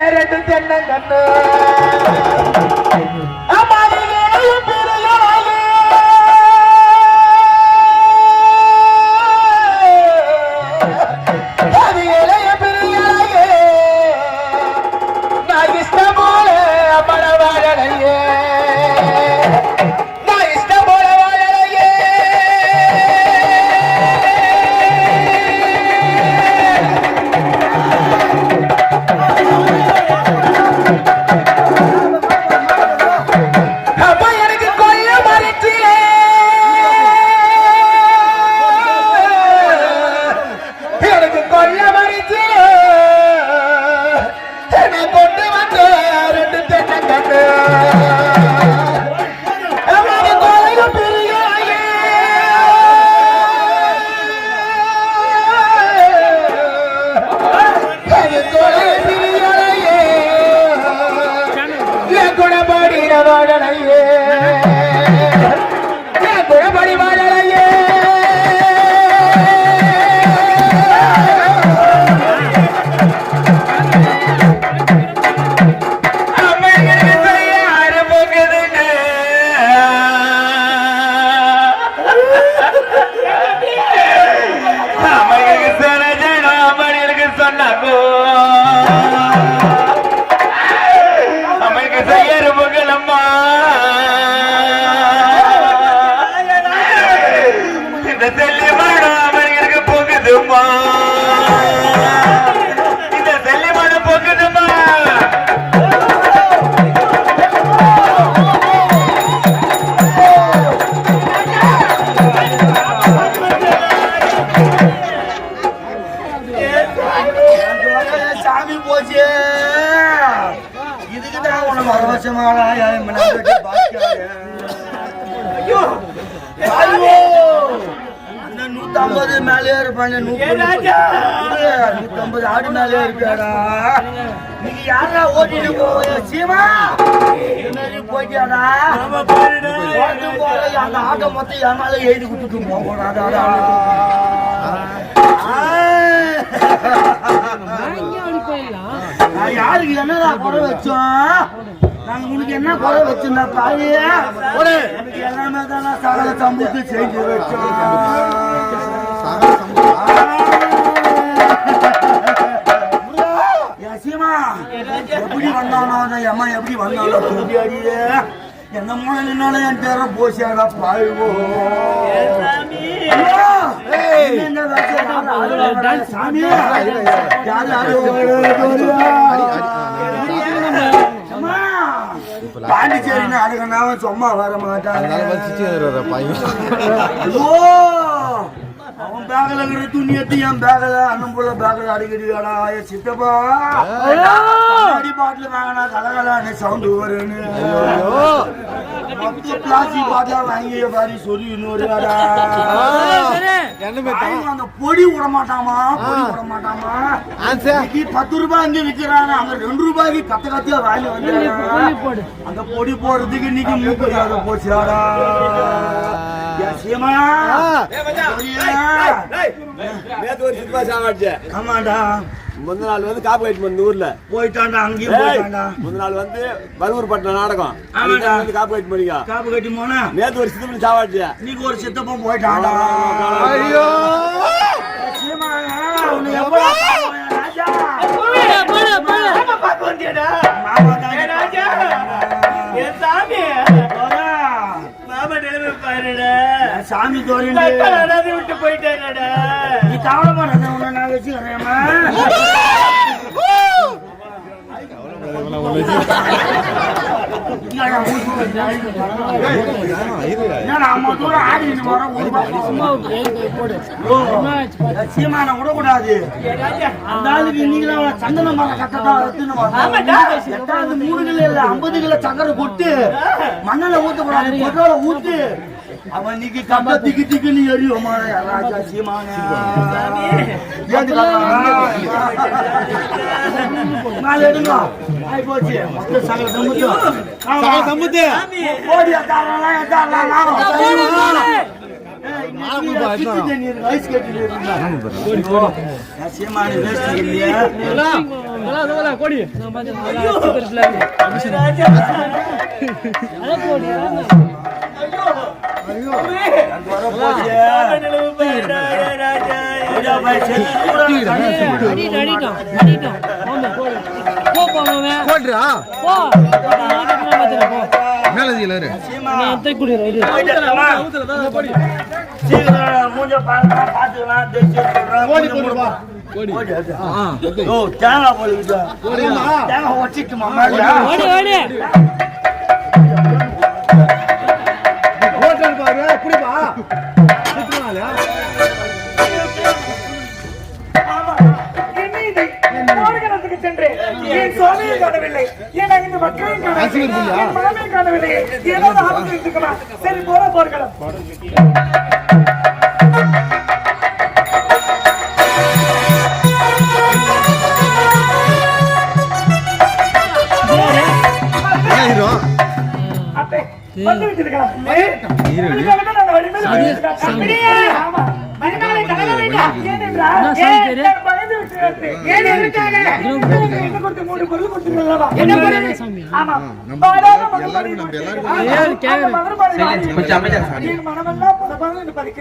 ரெண்டு தென்னங்கண்ணு சாமி போச்சு. இதுக்கு தான் உன வருஷமாக ஐயோ. நூத்தம்பது மேலே இருப்பாங்க நூத்தம்பது ஆடு மேலே இருக்காடா. நீங்க யாரா ஓட்டிட்டு போய சீமா. போய்க்காடா அந்த ஆட்டை மொத்தம் என் மேல எழுதி கொடுத்துட்டு போகக்கூடாதாடா. யாருக்கு என்னடா குறை வச்சோம் நாங்க உனக்கு என்ன குறை வச்சிருந்தா பாரு. எனக்கு எல்லாமே தானே சகல சம்பூத்து செஞ்சு வச்சோம் சீமா, எப்படி வந்தானோ அம்மா எப்படி வந்தானோ அடியே. என்ன மூணு நின்னாலும் என் பேர போசியாடா பாய்வோ பாண்டிச்சேரின்னு அழுகனாவும் சும்மா வர மாட்டாங்க அவன் பேகல இருக்கிற துணி எடுத்து என் பேகல அண்ணன் போல பேகல அடிக்கடிக்காடா என் சித்தப்பா கண்ணாடி பாட்டில் வாங்கினா கலகலான்னு சவுண்டு வருன்னு மொத்த பிளாஸ்டிக் பாட்டிலா வாங்கி பாரி சொல்லி இன்னொரு அந்த பொடி விட மாட்டாமா பொடி விட மாட்டாமா பத்து ரூபாய் இங்க விக்கிறாங்க. அங்க ரெண்டு ரூபாய்க்கு கத்த கத்தியா வாங்கி வந்து அந்த பொடி. போடுறதுக்கு இன்னைக்கு மூக்கு போச்சாடா ஆமாடா. முந்த நாள் வந்து காப்பு கட்டி இந்த ஊர்ல போயிட்டான்டா அங்கேயும் ஏய், போயிட்டான்டா முந்த நாள் வந்து பருவூர் பட்டினம் நாடகம் வந்து காப்பு கட்டி பண்ணிக்கோ காப்பு கட்டி போனா நேத்து ஒரு சினிமா சாவாச்சு இன்னைக்கு ஒரு சித்தப்பன் போயிட்டான்டா ஐயோ சீமா நடாது விட்டு போயிட்டாருடா நீ நான் வச்சுக்கிறேம்மா சீமானை விடக்கூடாது. அவன் சந்தன மரம் கட்டத்தான் மூணு கிலோ இல்ல ஐம்பது கிலோ சக்கரை கொட்டு மண்ணில் பெட்ரோல ஊத்து. அவன் இன்னைக்கு கம்ப திக்கு திக்கு நீ எரியுமா ராஜா சீமான. நாலு எடுங்க. ஆயி போச்சு சகல சமுத்து. சகல சமுத்து. ஓடி சீமானு இல்லையா? கூட. அடிட்டோம் அடிட்டோம் அடிட்டோம் ஆமா போ போ போவேன் போடுறா போ மேல இரு சீமா, நான் தூக்கி குடிறேன் இது போயிட்டு வரலாமா? சீக்கிரம் மூஞ்ச பாக்கலாம், பாத்துக்கலாம், தேங்காய் போடுதுடா. தேங்காய் உடைச்சிட்டுமா, மேல? குடிப்பா? போர்க்களத்துக்கு சென்றேன். என் சுவாமியை காணவில்லை. என் ஐந்து மக்களையும் காணவில்லை. என் காணவில்லை. ஏதாவது ஆபத்து இருக்குமா? சரி, போற போர்க்களம்.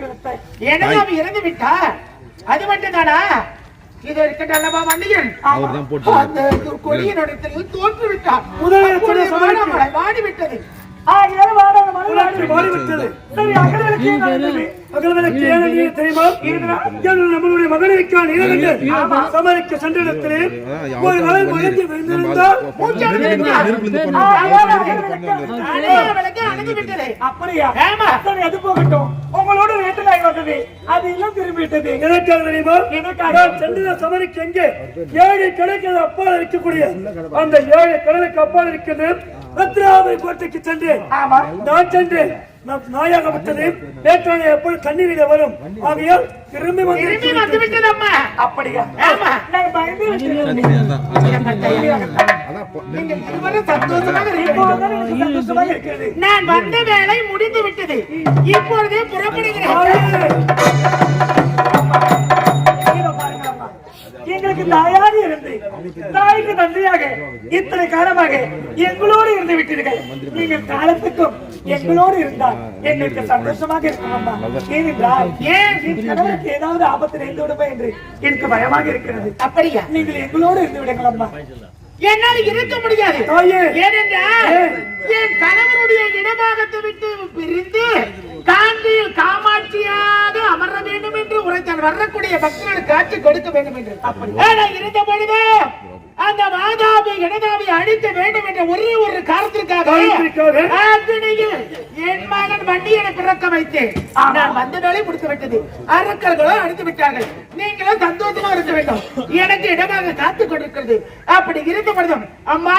அத்தை. எனதாம் இறந்து விட்டார் அது மட்டும்தானா? இது அல்லவா மன்னியன் அந்த கொடியினுடைய தோற்று விட்டார் முதலில் அப்பொழுது ஆகையால் வாடாத மலர்மாலை மாறிவிட்டது. சரி, அகல்விளக்கு நடந்தது? அகல்விளக்கு ஏன் நடந்தது தெரியுமா? நம்மளுடைய மகனுக்கான இளவரசர் சமரிக்க சென்ற இடத்திலே ஒரு நாள் மறைந்து விழுந்திருந்தால் அப்படியா? அது போகட்டும். உங்களோட வந்தது அது எல்லாம் திரும்பி விட்டது எனக்காக தெரியுமா? நான் சென்ற சமரிக்கு எங்கே? ஏழு கிழக்கு அப்பால் இருக்கக்கூடிய அந்த ஏழு கிழக்கு அப்பால் இருக்கிறது பத்ராவை கோட்டைக்கு சென்றேன். ஆமா. நான் சென்றேன். நாயாகப்பட்டது வேட்டாளை எப்பொழுது தண்ணீரில வரும். ஆகையால் திரும்பி வந்து திரும்பி வந்து விட்டது அம்மா. அப்படியா? ஆமா. நான் வந்த வேலை முடிந்து விட்டது. இப்பொழுதே புறப்படுகிறேன். இதோ பாருங்க அம்மா. எங்களுக்கு தாயாக இருந்து தாய்க்கு நன்றியாக இத்தனை காலமாக எங்களோடு இருந்து விட்டீர்கள். நீங்கள் காலத்துக்கும் எங்களோடு இருந்தால் எங்களுக்கு சந்தோஷமாக இருக்கும் அம்மா. ஏனென்றால் ஏன் கணவருக்கு ஏதாவது ஆபத்து நேர்ந்து விடுமோ என்று எனக்கு பயமாக இருக்கிறது. அப்படியா? நீங்கள் எங்களோடு இருந்து விடுங்கள் அம்மா. என்னால் இருக்க முடியாது. ஏனென்றால் என் கணவருடைய இடபாகத்தை விட்டு பிரிந்து காந்தியில் காமாட்சியாக அமர வேண்டும் என்று உரைத்தான் வரக்கூடிய பக்தர்களுக்கு காட்சி கொடுக்க வேண்டும் என்று. ஆனா இருந்த பொழுது அந்த மாதாவை இடதாவை அழிக்க வேண்டும் என்ற ஒரே ஒரு காரணத்திற்காக? ஆக்கினியில் என் மகன் வண்டியை பிறக்க வைத்தேன். நான் வந்த வேலை முடித்து விட்டது அரக்கர்களோ அடித்து விட்டார்கள். நீங்களும் சந்தோஷமா இருக்க வேண்டும். எனக்கு இடமாக காத்து கொண்டிருக்கிறது. அப்படி இருந்த பொழுதும் அம்மா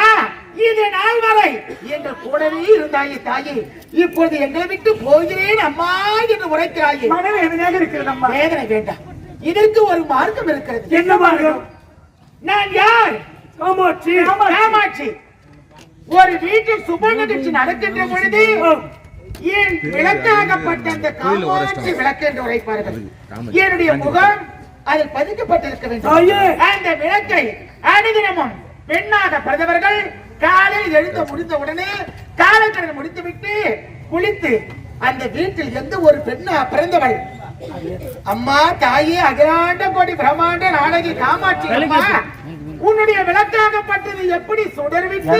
இது நாள் வரை எங்கள் கூடவே இருந்தாயே தாயே. இப்பொழுது எங்களை விட்டு போகிறேன் அம்மா என்று உரைக்கிறாயே. எதிராக இருக்கிறது அம்மா. வேதனை வேண்டாம். இதற்கு ஒரு மார்க்கம் இருக்கிறது. என்ன மார்க்கம்? நான் யார்? காமாட்சி. காமாட்சி. ஒரு வீட்டில் சுப நிகழ்ச்சி நடக்கின்ற பொழுது என் விளக்காகப்பட்ட அந்த காமாட்சி விளக்கு என்று உரைப்பார்கள். என்னுடைய முகம் அதில் பதிக்கப்பட்டிருக்க. வேண்டும். அந்த விளக்கை அனுதினமும் பெண்ணாக பிறந்தவர்கள் காலையில் எழுந்து முடிந்த உடனே காலக்கடன் முடித்துவிட்டு குளித்து அந்த வீட்டில் எந்த ஒரு பெண்ணா பிறந்தவள்? அம்மா தாயே அகிலாண்ட கோடி பிரம்மாண்ட நாடகி காமாட்சி அம்மா. உன்னுடைய விளக்காகப்பட்டது எப்படி சுடர்விட்டு